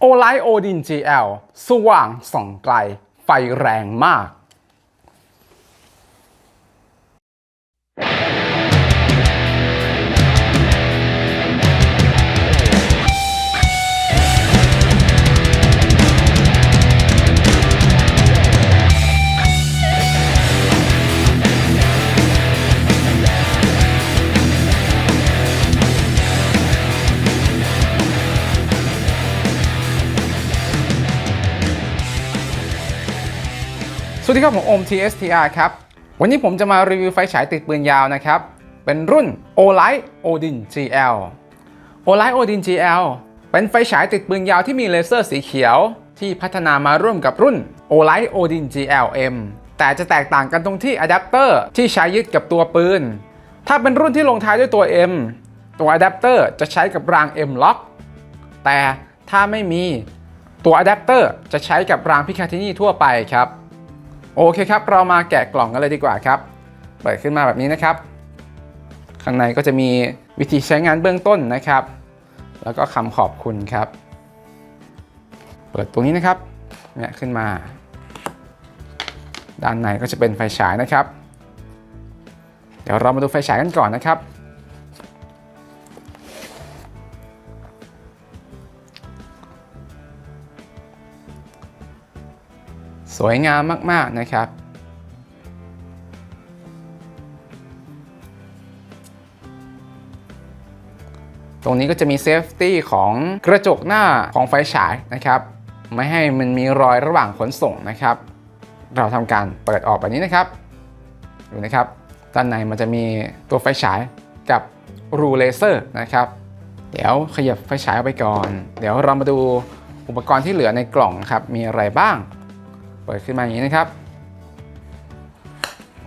โอไลโอดิน GL สว่างส่องไกล ไฟแรงมาก วัสดีครับผมโอม TSTR ครับ วันนี้ผมจะมารีวิวไฟฉายติดปืนยาวนะครับ เป็นรุ่น Olight Odin GL Olight Odin GL เป็นไฟฉายติดปืนยาวที่มีเลเซอร์สีเขียว ที่พัฒนามาร่วมกับรุ่น Olight Odin GLM แต่จะแตกต่างกันตรงที่อะแดปเตอร์ที่ใช้ยึดกับตัวปืน ถ้าเป็นรุ่นที่ลงท้ายด้วยตัว M ตัวอะแดปเตอร์จะใช้กับราง M lock แต่ถ้าไม่มีตัวอะแดปเตอร์จะใช้กับรางพิคาทินีทั่วไปครับ โอเคครับ เรามาแกะกล่องกันเลยดีกว่าครับ เปิดขึ้นมาแบบนี้นะครับ ข้างในก็จะมีวิธีใช้งานเบื้องต้นนะครับ แล้วก็คำขอบคุณครับ เปิดตรงนี้นะครับ เนี่ยขึ้นมา ด้านในก็จะเป็นไฟฉายนะครับ เดี๋ยวเรามาดูไฟฉายกันก่อนนะครับ สวยงามมาก ๆ นะครับ ตรงนี้ก็จะมีเซฟตี้ของกระจกหน้าของไฟฉายนะครับ ไม่ให้มันมีรอยระหว่างขนส่งนะครับ เราทำการเปิดออกแบบนี้นะครับ ดูนะครับ ด้านในมันจะมีตัวไฟฉายกับรูเลเซอร์นะครับ เดี๋ยวขยับไฟฉายออกไปก่อน เดี๋ยวเรามาดูอุปกรณ์ที่เหลือในกล่องครับ มีอะไรบ้าง เปิดขึ้นมาอย่างนี้นะครับ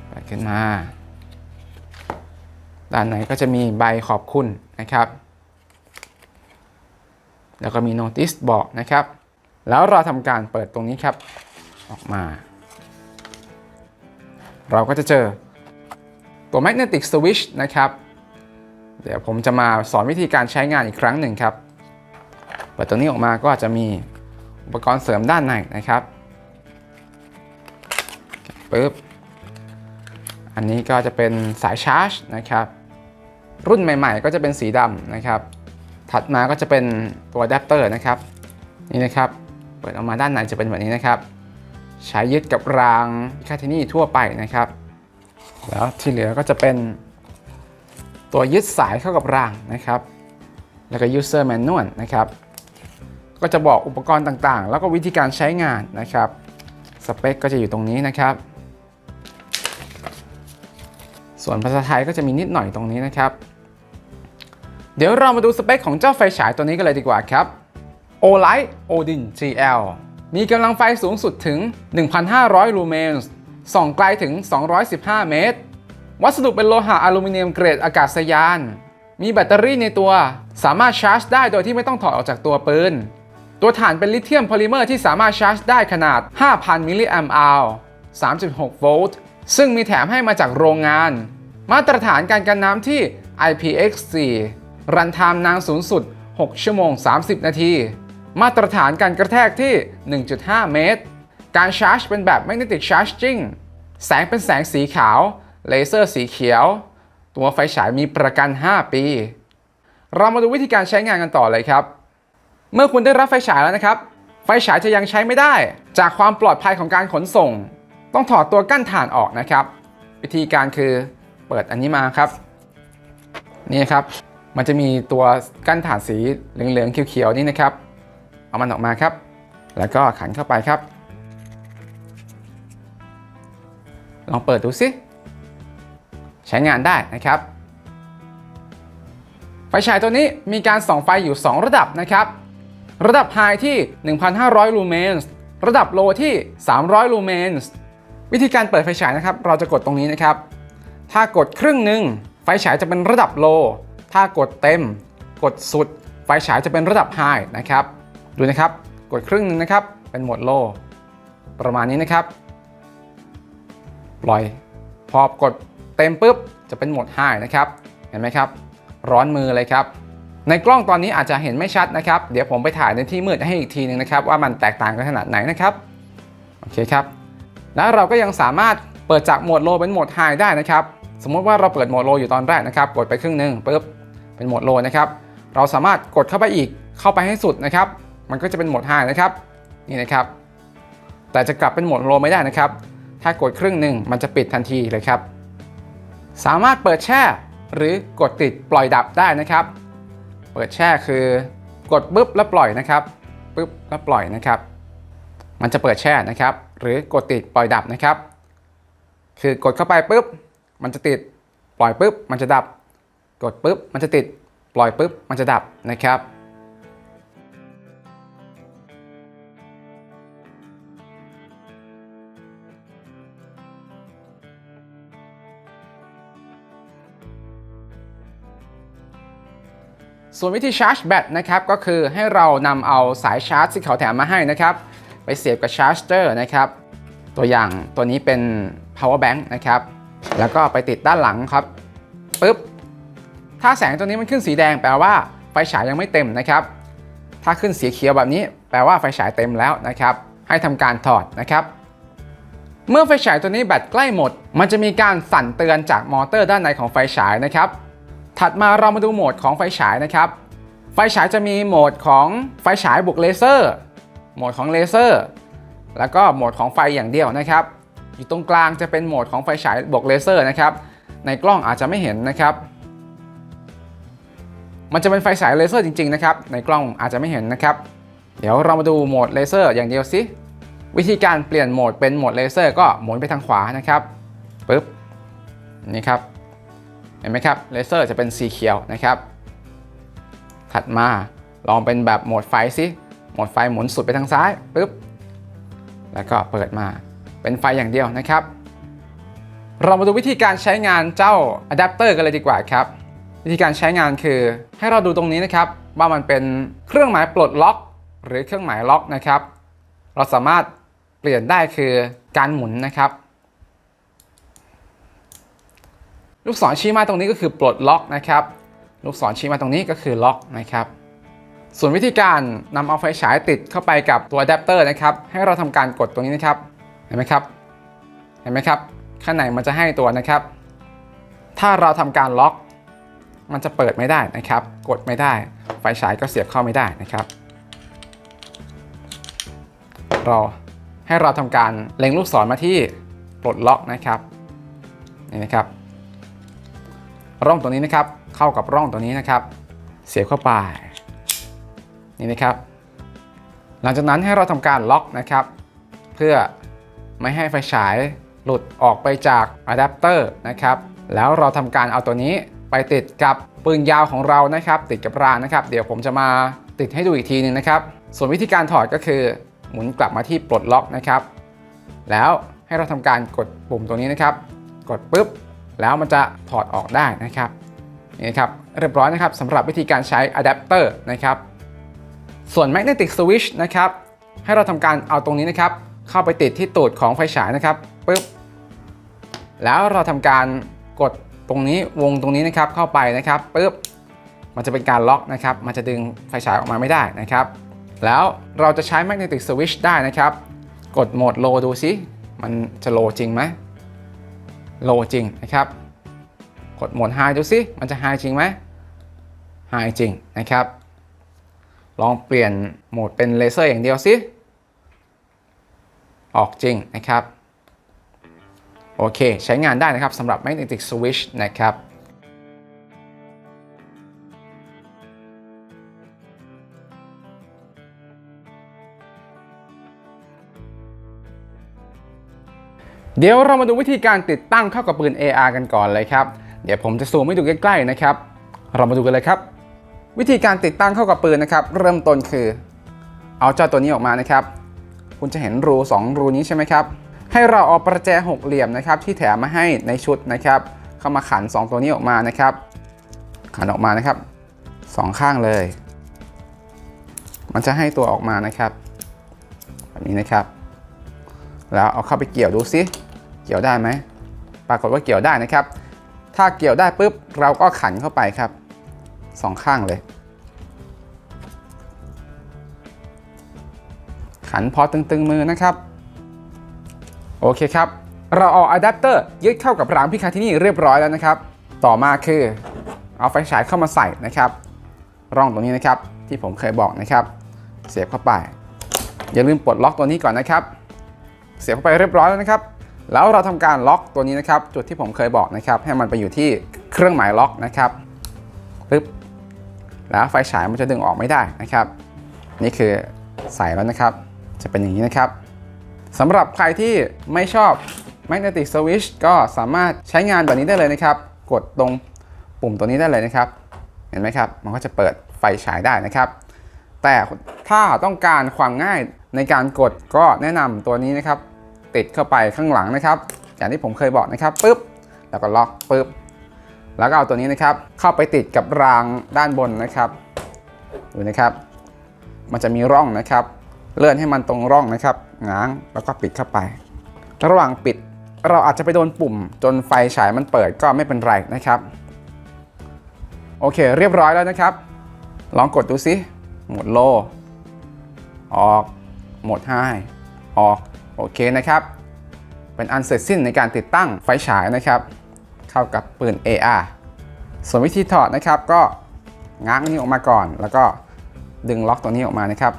เปิดขึ้นมา ด้านในก็จะมีใบขอบคุณนะครับ แล้วก็มีโน้ติสบอกนะครับ แล้วเราทำการเปิดตรงนี้ครับ ออกมา เราก็จะเจอตัว magnetic switch นะครับ เดี๋ยวผมจะมาสอนวิธีการใช้งานอีกครั้งหนึ่งครับ เปิดตัวนี้ออกมาก็อาจจะมีอุปกรณ์เสริมด้านในนะครับ ปึ๊บ อันนี้ก็จะเป็นสายชาร์จนะครับ รุ่นใหม่ๆ ก็จะเป็นสีดำนะครับ ถัดมาก็จะเป็นตัวอะแดปเตอร์นะครับ นี่นะครับ เปิดออกมาด้านในจะเป็นแบบนี้นะครับ ใช้ยึดกับรางคาทินี่ทั่วไปนะครับ แล้วที่เหลือก็จะเป็น ตัวยึดสายเข้ากับรางนะครับ แล้วก็ user manual นะครับ ก็จะบอกอุปกรณ์ต่างๆ แล้วก็วิธีการใช้งานนะครับ สเปคก็จะอยู่ตรงนี้นะครับ ส่วนภาษาไทยก็จะมีนิดหน่อยตรงนี้นะครับ เดี๋ยวเรามาดูสเปคของเจ้าไฟฉายตัวนี้กันเลยดีกว่าครับ Olight Odin GL มีกำลังไฟสูงสุดถึง 1,500 ลูเมนส์ส่องไกลถึง 215 เมตร วัสดุเป็นโลหะอลูมิเนียมเกรดอากาศยาน มีแบตเตอรี่ในตัว สามารถชาร์จได้โดยที่ไม่ต้องถอดออกจากตัวปืน ตัวฐานเป็นลิเธียมโพลิเมอร์ที่สามารถชาร์จได้ขนาด 5,000 มิลลิแอมป์อาว3.6 โวลต์ ซึ่งมีแถมให้มาจากโรงงาน มาตรฐานการกันน้ำที่ IPX4 รันไทม์นานสูงสุด 6 ชั่วโมง 30 นาที มาตรฐานการกระแทกที่ 1.5 เมตร การชาร์จเป็นแบบ Magnetic Charging แสงเป็นแสงสีขาว เลเซอร์สีเขียว ตัวไฟฉายมีประกัน 5 ปี เรามาดูวิธีการใช้งานกันต่อเลยครับ เมื่อคุณได้รับไฟฉายแล้วนะครับ ไฟฉายจะยังใช้ไม่ได้ จากความปลอดภัยของการขนส่ง ต้องถอดตัวกั้นถ่านออกนะครับ วิธีการคือเปิดอันนี้มาครับ นี่ครับ มันจะมีตัวกั้นถ่านสีเหลืองๆเขียวๆนี่นะครับ เอามันออกมาครับ แล้วก็ขันเข้าไปครับ ลองเปิดดูสิใช้งานได้นะครับ ไฟฉายตัวนี้มีการส่องไฟอยู่ 2 ระดับนะครับ ระดับ High ที่ 1,500 ลูเมนส์ระดับ Low ที่ 300 ลูเมนส์ วิธีการเปิดไฟฉายนะครับ เราจะกดตรงนี้นะครับ ถ้ากดครึ่งหนึ่งไฟฉายจะเป็นระดับ Low ถ้ากดเต็ม กดสุด ไฟฉายจะเป็นระดับ High นะครับ ดูนะครับ กดครึ่งหนึงนะครับ เป็นโหมด Low ประมาณนี้นะครับ ปล่อย พอกดเต็มปุ๊บ จะเป็นโหมด High นะครับ เห็นไหมครับ ร้อนมือเลยครับ ในกล้องตอนนี้อาจจะเห็นไม่ชัดนะครับ เดี๋ยวผมไปถ่ายในที่มืดให้อีกทีหนึงนะครับ ว่ามันแตกต่างกันขนาดไหนนะครับ โอเคครับ แล้วเราก็ยังสามารถเปิดจากโหมดโลเป็นโหมดไฮได้นะครับ สมมติว่าเราเปิดโหมดโลอยู่ตอนแรกนะครับ กดไปครึ่งหนึ่งปุ๊บเป็นโหมดโลนะครับ เราสามารถกดเข้าไปอีกเข้าไปให้สุดนะครับ มันก็จะเป็นโหมดไฮนะครับนี่นะครับ แต่จะกลับเป็นโหมดโลไม่ได้นะครับ ถ้ากดครึ่งหนึ่งมันจะปิดทันทีเลยครับ สามารถเปิดแช่หรือกดติดปล่อยดับได้นะครับ เปิดแช่คือกดปุ๊บแล้วปล่อยนะครับปุ๊บแล้วปล่อยนะครับ มันจะเปิดแช่นะครับ หรือกดติดปล่อยดับนะครับ คือกดเข้าไปปุ๊บ มันจะติดปล่อยปุ๊บ มันจะดับ กดปุ๊บ มันจะติดปล่อยปุ๊บ มันจะดับนะครับส่วนวิธีชาร์จแบตนะครับก็คือให้เรานำเอาสายชาร์จที่เขาแถมมาให้นะครับ ไปเสียบกับชาร์จเจอร์นะครับ ตัวอย่างตัวนี้เป็น power bank นะครับ แล้วก็ไปติดด้านหลังครับปุ๊บ ถ้าแสงตัวนี้มันขึ้นสีแดงแปลว่าไฟฉายยังไม่เต็มนะครับ ถ้าขึ้นสีเขียวแบบนี้ แปลว่าไฟฉายเต็มแล้วนะครับ ให้ทำการถอดนะครับเมื่อไฟฉายตัวนี้แบตใกล้หมด มันจะมีการสั่นเตือนจากมอเตอร์ด้านในของไฟฉายนะครับ ถัดมาเรามาดูโหมดของไฟฉายนะครับ ไฟฉายจะมีโหมดของไฟฉายบวกเลเซอร์ โหมดของเลเซอร์ แล้วก็โหมดของไฟอย่างเดียวนะครับ อยู่ตรงกลางจะเป็นโหมดของไฟฉายบวกเลเซอร์นะครับ ในกล้องอาจจะไม่เห็นนะครับ มันจะเป็นไฟฉายเลเซอร์จริงๆนะครับ ในกล้องอาจจะไม่เห็นนะครับ เดี๋ยวเรามาดูโหมดเลเซอร์อย่างเดียวสิ วิธีการเปลี่ยนโหมดเป็นโหมดเลเซอร์ก็หมุนไปทางขวานะครับปึ๊บ นี่ครับ เห็นไหมครับ เลเซอร์จะเป็นสีเขียวนะครับ ถัดมาลองเป็นแบบโหมดไฟสิ หมดไฟหมุนสุดไปทางซ้ายปึ๊บแล้วก็เปิดมาเป็นไฟอย่างเดียวนะครับ เรามาดูวิธีการใช้งานเจ้าอะแดปเตอร์กันเลยดีกว่าครับ วิธีการใช้งานคือให้เราดูตรงนี้นะครับ ว่ามันเป็นเครื่องหมายปลดล็อก หรือเครื่องหมายล็อกนะครับ เราสามารถเปลี่ยนได้คือการหมุนนะครับ ลูกศรชี้มาตรงนี้ก็คือปลดล็อกนะครับ ลูกศรชี้มาตรงนี้ก็คือล็อกนะครับ ส่วนวิธีการนำเอาไฟฉายติดเข้าไปกับตัวอะแดปเตอร์นะครับ ให้เราทำการกดตรงนี้นะครับ เห็นไหมครับ เห็นไหมครับ ข้างในมันจะให้ตัวนะครับ ถ้าเราทำการล็อก มันจะเปิดไม่ได้นะครับ กดไม่ได้ ไฟฉายก็เสียบเข้าไม่ได้นะครับ เราให้เราทำการเล็งลูกศรมาที่ปลดล็อกนะครับ นี่นะครับ ร่องตัวนี้นะครับ เข้ากับร่องตัวนี้นะครับ เสียบเข้าไป นี่นะครับ หลังจากนั้นให้เราทำการล็อกนะครับ เพื่อไม่ให้ไฟฉายหลุดออกไปจากอะแดปเตอร์นะครับ แล้วเราทำการเอาตัวนี้ไปติดกับปืนยาวของเรานะครับ ติดกับรางนะครับ เดี๋ยวผมจะมาติดให้ดูอีกทีหนึงนะครับ ส่วนวิธีการถอดก็คือหมุนกลับมาที่ปลดล็อกนะครับ แล้วให้เราทำการกดปุ่มตัวนี้นะครับ กดปุ๊บ แล้วมันจะถอดออกได้นะครับนี่ครับเรียบร้อยนะครับสำหรับวิธีการใช้อะแดปเตอร์นะครับ ส่วน magnetic switch นะครับ ให้เราทำการเอาตรงนี้นะครับ เข้าไปติดที่ตูดของไฟฉายนะครับปุ๊บแล้วเราทำการกดตรงนี้วงตรงนี้นะครับเข้าไปนะครับปุ๊บมันจะเป็นการล็อกนะครับ มันจะดึงไฟฉายออกมาไม่ได้นะครับ แล้วเราจะใช้ magnetic switch ได้นะครับ กดโหมด low ดูซิ มันจะ low จริงไหม low จริงนะครับ กดโหมด high ดูซิ มันจะ high จริงไหม high จริงนะครับ ลองเปลี่ยนโหมดเป็นเลเซอร์อย่างเดียวสิ ออกจริงนะครับ โอเค ใช้งานได้นะครับสำหรับ magnetic switch นะครับเดี๋ยวเรามาดูวิธีการติดตั้งเข้ากับปืน AR กันก่อนเลยครับ เดี๋ยวผมจะซูมให้ดูใกล้ๆนะครับ เรามาดูกันเลยครับ วิธีการติดตั้งเข้ากับปืนนะครับ เริ่มต้นคือ เอาเจ้าตัวนี้ออกมานะครับ คุณจะเห็นรู 2 รูนี้ใช่ไหมครับ ให้เราเอาประแจหกเหลี่ยมนะครับ ที่แถมมาให้ในชุดนะครับ เข้ามาขัน 2 ตัวนี้ออกมานะครับ ขันออกมานะครับสองข้างเลย มันจะให้ตัวออกมานะครับแบบนี้นะครับ แล้วเอาเข้าไปเกี่ยวดูซิเกี่ยวได้ไหมปรากฏว่าเกี่ยวได้นะครับ ถ้าเกี่ยวได้ปุ๊บเราก็ขันเข้าไปครับ สองข้างเลย ขันพอตึงๆมือนะครับ โอเคครับ เราเอาอะแดปเตอร์ยึดเข้ากับรางพิคาที่นี่เรียบร้อยแล้วนะครับ ต่อมาคือเอาไฟฉายเข้ามาใส่นะครับ ร่องตรงนี้นะครับที่ผมเคยบอกนะครับ เสียบเข้าไป อย่าลืมปลดล็อกตัวนี้ก่อนนะครับ เสียบเข้าไปเรียบร้อยแล้วนะครับ แล้วเราทำการล็อกตัวนี้นะครับ จุดที่ผมเคยบอกนะครับ ให้มันไปอยู่ที่เครื่องหมายล็อกนะครับ ปึ๊บแล้วไฟฉายมันจะดึงออกไม่ได้นะครับ นี่คือใส่แล้วนะครับ จะเป็นอย่างนี้นะครับสำหรับใครที่ไม่ชอบ magnetic switch ก็สามารถใช้งานแบบนี้ได้เลยนะครับ กดตรงปุ่มตัวนี้ได้เลยนะครับ เห็นไหมครับ มันก็จะเปิดไฟฉายได้นะครับ แต่ถ้าต้องการความง่ายในการกดก็แนะนำตัวนี้นะครับ ติดเข้าไปข้างหลังนะครับ อย่างที่ผมเคยบอกนะครับปุ๊บแล้วก็ล็อกปุ๊บ แล้วก็เอาตัวนี้นะครับ เข้าไปติดกับรางด้านบนนะครับดูนะครับ มันจะมีร่องนะครับ เลื่อนให้มันตรงร่องนะครับง้างแล้วก็ปิดเข้าไป ระหว่างปิดเราอาจจะไปโดนปุ่ม จนไฟฉายมันเปิดก็ไม่เป็นไรนะครับ โอเค เรียบร้อยแล้วนะครับ ลองกดดูสิหมดโล ออกหมดไฮออก โอเคนะครับ เป็นอันเสร็จสิ้นในการติดตั้งไฟฉายนะครับ เข้ากับปืน AR ส่วนวิธีถอดนะครับก็ง้างนี้ออกมาก่อน แล้วก็ดึงล็อกตัวนี้ออกมานะครับ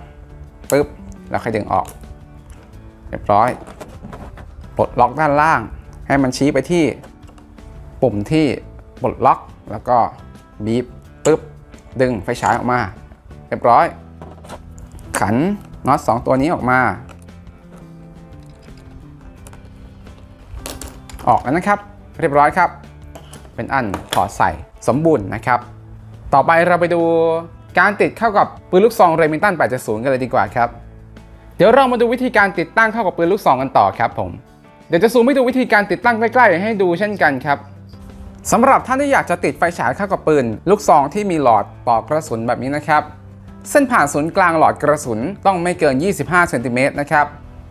ปึ๊บแล้วค่อยดึงออกเรียบร้อยปลดล็อกด้านล่าง ให้มันชี้ไปที่ปุ่มที่ปลดล็อกแล้วก็บีบปึ๊บดึงไฟฉายออกมา เรียบร้อย ขันน็อตสองตัวนี้ออกมา ออกแล้วนะครับ เรียบร้อยครับ เป็นอันถอดใส่สมบูรณ์นะครับ ต่อไปเราไปดูการติดเข้ากับปืนลูกซองเรมิงตัน 870 กันเลยดีกว่าครับ เดี๋ยวเรามาดูวิธีการติดตั้งเข้ากับปืนลูกซองกันต่อครับผมเดี๋ยวจะซูมให้ดูวิธีการติดตั้งใกล้ๆให้ดูเช่นกันครับสำหรับท่านที่อยากจะติดไฟฉายเข้ากับปืน ลูกซองที่มีหลอดปอกกระสุนแบบนี้นะครับ เส้นผ่านศูนย์กลางหลอดกระสุนต้องไม่เกิน 25เซนติเมตรนะครับ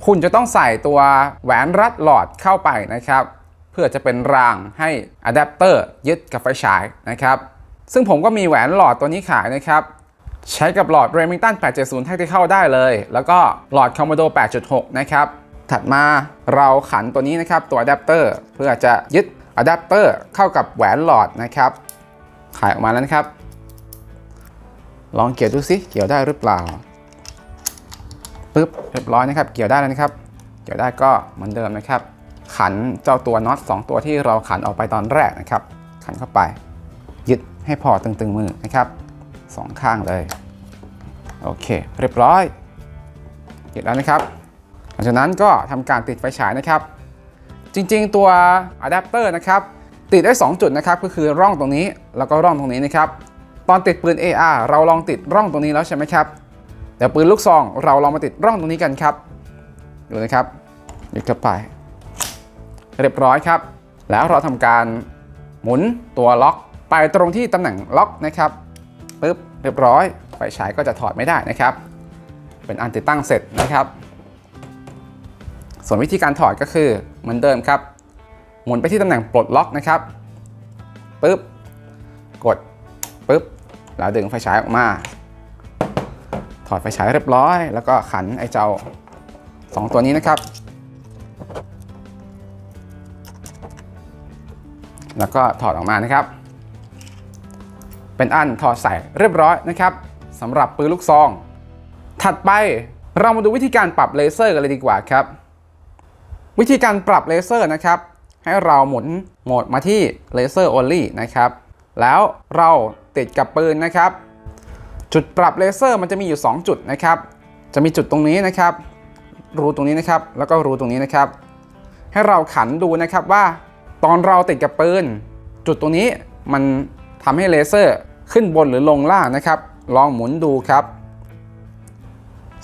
คุณจะต้องใส่ตัวแหวนรัดหลอดเข้าไปนะครับ เพื่อจะเป็นรางให้อะแดปเตอร์ยึดกับไฟฉายนะครับ ซึ่งผมก็มีแหวนหลอดตัวนี้ขายนะครับ ใช้กับหลอด Remington 870 Tactical ได้เลย แล้วก็หลอด Commodore 8.6 นะครับ ถัดมาเราขันตัวนี้นะครับตัวอะแดปเตอร์เพื่อจะยึดอะแดปเตอร์เข้ากับแหวนหลอดนะครับขายออกมาแล้วนะครับ ลองเกี่ยวดูสิเกี่ยวได้หรือเปล่าปึ๊บเรียบร้อยนะครับ เกี่ยวได้แล้วนะครับ เกี่ยวได้ก็เหมือนเดิมนะครับ ขันเจ้าตัวน็อต2 ตัวที่เราขันออกไปตอนแรกนะครับ ขันเข้าไป ยึดให้พอตึงๆมือนะครับสองข้างเลยโอเค เรียบร้อยยึดแล้วนะครับหลังจากนั้นก็ทำการติดไฟฉายนะครับ จริงๆตัวอะแดปเตอร์นะครับติดได้ 2 จุดนะครับก็คือร่องตรงนี้แล้วก็ร่องตรงนี้นะครับ ตอนติดปืน AR เราลองติดร่องตรงนี้แล้วใช่ไหมครับเดี๋ยวปืนลูกซองเราลองมาติดร่องตรงนี้กันครับดูนะครับยึดเข้าไป เรียบร้อยครับ แล้วเราทำการหมุนตัวล็อก ไปตรงที่ตำแหน่งล็อกนะครับปึ๊บเรียบร้อยไฟฉายก็จะถอดไม่ได้นะครับ เป็นอันติดตั้งเสร็จนะครับ ส่วนวิธีการถอดก็คือเหมือนเดิมครับ หมุนไปที่ตำแหน่งปลดล็อกนะครับปึ๊บกดปึ๊บแล้วดึงไฟฉายออกมา ถอดไฟฉายเรียบร้อย แล้วก็ขันไอ้เจ้า 2 ตัวนี้นะครับ แล้วก็ถอดออกมานะครับ เป็นอันถอดใส่เรียบร้อยนะครับสำหรับปืนลูกซอง ถัดไปเรามาดูวิธีการปรับเลเซอร์กันเลยดีกว่าครับ วิธีการปรับเลเซอร์นะครับ ให้เราหมุนโหมดมาที่เลเซอร์ only นะครับ แล้วเราติดกับปืนนะครับ จุดปรับเลเซอร์มันจะมีอยู่ 2 จุดนะครับ จะมีจุดตรงนี้นะครับ รูตรงนี้นะครับ แล้วก็รูตรงนี้นะครับ ให้เราขันดูนะครับว่า ตอนเราติดกับปืนจุดตรงนี้มันทำให้เลเซอร์ขึ้นบนหรือลงล่างนะครับ ลองหมุนดูครับ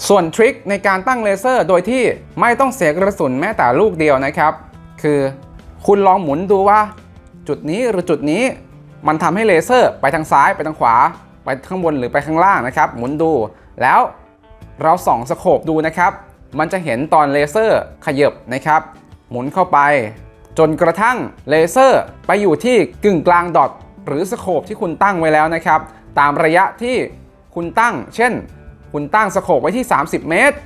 ส่วนทริคในการตั้งเลเซอร์โดยที่ไม่ต้องเสียกระสุนแม้แต่ลูกเดียวนะครับ คือคุณลองหมุนดูว่า จุดนี้หรือจุดนี้มันทำให้เลเซอร์ไปทางซ้ายไปทางขวา ไปข้างบนหรือไปข้างล่างนะครับ หมุนดูแล้วเราส่องสโคปดูนะครับ มันจะเห็นตอนเลเซอร์ขยบนะครับ หมุนเข้าไป จนกระทั่งเลเซอร์ไปอยู่ที่กึ่งกลางดอทหรือสโคปที่คุณตั้งไว้แล้วนะครับ ตามระยะที่คุณตั้ง เช่น คุณตั้งสโคปไว้ที่ 30 เมตร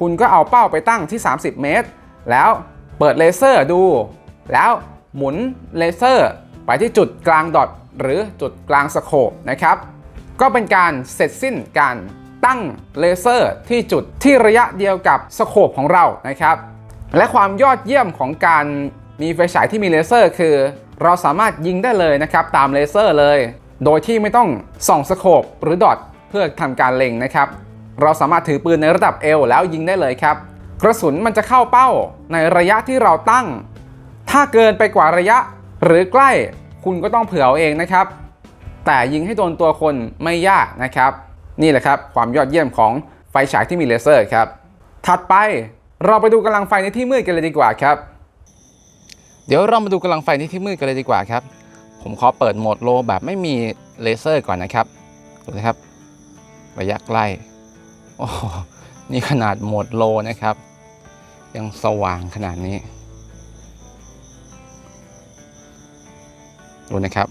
คุณก็เอาเป้าไปตั้งที่ 30 เมตร แล้วเปิดเลเซอร์ดู แล้วหมุนเลเซอร์ไปที่จุดกลางดอทหรือจุดกลางสโคปนะครับ ก็เป็นการเสร็จสิ้นการตั้งเลเซอร์ที่จุดที่ระยะเดียวกับสโคปของเรานะครับ และความยอดเยี่ยมของการมีไฟฉายที่มีเลเซอร์ คือ เราสามารถยิงได้เลยนะครับ ตามเลเซอร์เลย โดยที่ไม่ต้องส่องสโคปหรือดอทเพื่อทำการเล็งนะครับ เราสามารถถือปืนในระดับเอวแล้วยิงได้เลยครับ กระสุนมันจะเข้าเป้าในระยะที่เราตั้ง ถ้าเกินไปกว่าระยะ หรือใกล้คุณก็ต้องเผื่อเอาเองนะครับ แต่ยิงให้โดนตัวคนไม่ยากนะครับ นี่แหละครับ ความยอดเยี่ยมของไฟฉายที่มีเลเซอร์ครับ ถัดไป เราไปดูกำลังไฟในที่มืดกันเลยดีกว่าครับ เดี๋ยวเรามาดูกำลังไฟในที่มืดกันเลยดีกว่าครับ ผมขอเปิดโหมดโลแบบไม่มีเลเซอร์ก่อนนะครับดูนะครับ ระยะใกล้โอ้นี่ขนาดโหมดโลนะครับ ยังสว่างขนาดนี้ดูนะครับ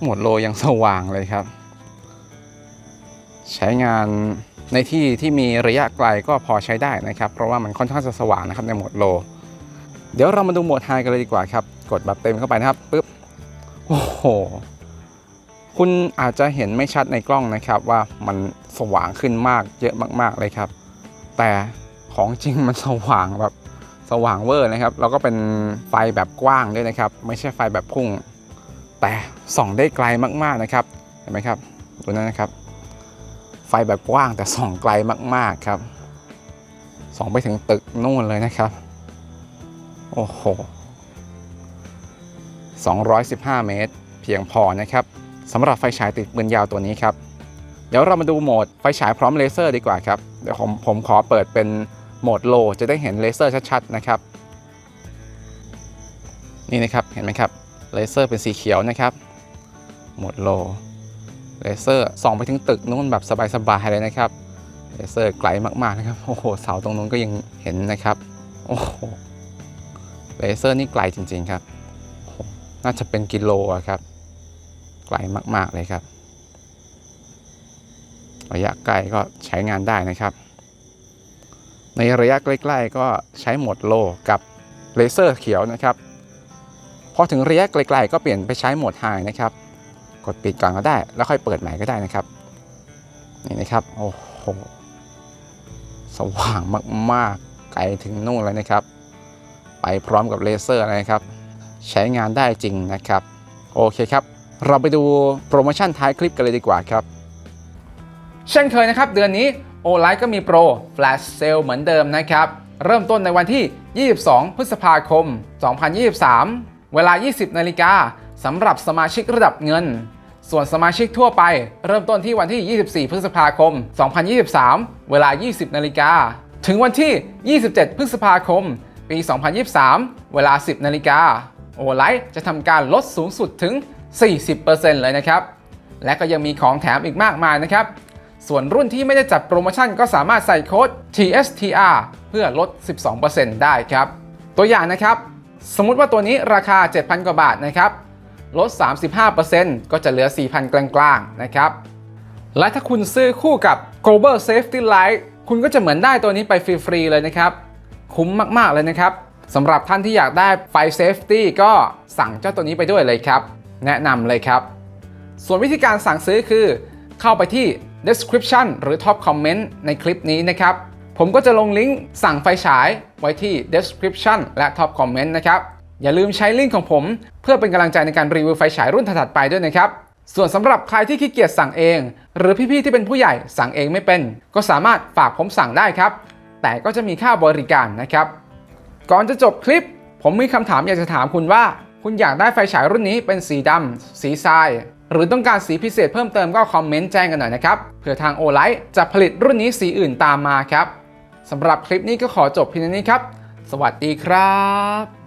โหมดโลยังสว่างเลยครับ ใช้งาน ในที่ที่มีระยะไกลก็พอใช้ได้นะครับ เพราะว่ามันค่อนข้างจะสว่างนะครับในโหมดโล เดี๋ยวเรามาดูโหมดไฮกันเลยดีกว่าครับ กดแบบเต็มเข้าไปนะครับปึ๊บโอ้โห คุณอาจจะเห็นไม่ชัดในกล้องนะครับว่ามันสว่างขึ้นมากเยอะมาก ๆเลยครับ แต่ของจริงมันสว่างแบบสว่างเวอร์นะครับ แล้วก็เป็นไฟแบบกว้างด้วยนะครับ ไม่ใช่ไฟแบบพุ่ง แต่ส่องได้ไกลมากๆนะครับ เห็นไหมครับดูนั่นนะครับ ไฟแบบกว้างแต่ส่องไกลมากๆครับส่องไปถึงตึกนู่นเลยนะครับ โอ้โห 215 เมตร เพียงพอนะครับสำหรับไฟฉายติดปืนยาวตัวนี้ครับ เดี๋ยวเรามาดูโหมดไฟฉายพร้อมเลเซอร์ดีกว่าครับ เดี๋ยวผมผมขอเปิดเป็นโหมดโลจะได้เห็นเลเซอร์ชัดๆนะครับ นี่นะครับ เห็นไหมครับ เลเซอร์เป็นสีเขียวนะครับ โหมดโล เลเซอร์ส่องไปถึงตึกนู้นแบบสบายๆเลยนะครับเลเซอร์ไกลมากๆนะครับโอ้โหเสาตรงนู้นก็ยังเห็นนะครับโอ้โหเลเซอร์นี่ไกลจริง ๆครับ น่าจะเป็นกิโลครับ ไกลมากๆเลยครับ ระยะไกลก็ใช้งานได้นะครับ ในระยะใกล้ๆก็ใช้โหมดโลกับเลเซอร์เขียวนะครับ พอถึงระยะไกลๆก็เปลี่ยนไปใช้โหมดไฮนะครับ ดปิดก่อนก็ได้ แล้วค่อยเปิดใหม่ก็ได้นะครับ นี่นะครับ โอ้โห สว่างมากๆ ไกลถึงนู่นเลยนะครับ ไปพร้อมกับเลเซอร์นะครับ ใช้งานได้จริงนะครับ โอเคครับ เราไปดูโปรโมชั่นท้ายคลิปกันเลยดีกว่าครับ เช่นเคยนะครับ เดือนนี้ o l i ก็มีโปร Flash Sale เหมือนเดิมนะครับ เริ่มต้นในวันที่ 22 พฤษภาคม 2023 เวลา 20 นาฬิกาสำหรับสมาชิกระดับเงิน ส่วนสมาชิกทั่วไป เริ่มต้นที่วันที่ 24 พฤษภาคม 2023 เวลา 20 นาฬิกา ถึงวันที่ 27 พฤษภาคม ปี 2023 เวลา 10 นาฬิกา โอไลท์จะทำการลดสูงสุดถึง 40%เลยนะครับ และก็ยังมีของแถมอีกมากมายนะครับ ส่วนรุ่นที่ไม่ได้จัดโปรโมชั่นก็สามารถใส่โค้ด TSTR เพื่อลด 12%ได้ครับ ตัวอย่างนะครับ สมมุติว่าตัวนี้ราคา 7,000 กว่าบาทนะครับ ลด 35%ก็จะเหลือ 4,000 กลางๆ นะครับ และถ้าคุณซื้อคู่กับ Global Safety Light คุณก็จะเหมือนได้ตัวนี้ไปฟรีๆ เลยนะครับ คุ้มมากๆ เลยนะครับสำหรับท่านที่อยากได้ไฟ Safety ก็สั่งเจ้าตัวนี้ไปด้วยเลยครับ แนะนำเลยครับ ส่วนวิธีการสั่งซื้อคือ เข้าไปที่ description หรือ top comment ในคลิปนี้นะครับ ผมก็จะลงลิงก์สั่งไฟฉายไว้ที่ description และ top comment นะครับ อย่าลืมใช้ลิงก์ของผม เพื่อเป็นกำลังใจในการรีวิวไฟฉายรุ่นถัดไปด้วยนะครับ ส่วนสำหรับใครที่ขี้เกียจสั่งเอง หรือพี่ๆที่เป็นผู้ใหญ่สั่งเองไม่เป็น ก็สามารถฝากผมสั่งได้ครับ แต่ก็จะมีค่าบริการนะครับ ก่อนจะจบคลิป ผมมีคำถามอยากจะถามคุณว่า คุณอยากได้ไฟฉายรุ่นนี้เป็นสีดำสีทราย หรือต้องการสีพิเศษเพิ่มเติมก็คอมเมนต์แจ้งกันหน่อยนะครับเผื่อทางโอไลท์จะผลิตรุ่นนี้สีอื่นตามมาครับสำหรับคลิปนี้ก็ขอจบเพียงเท่านี้ครับ สวัสดีครับ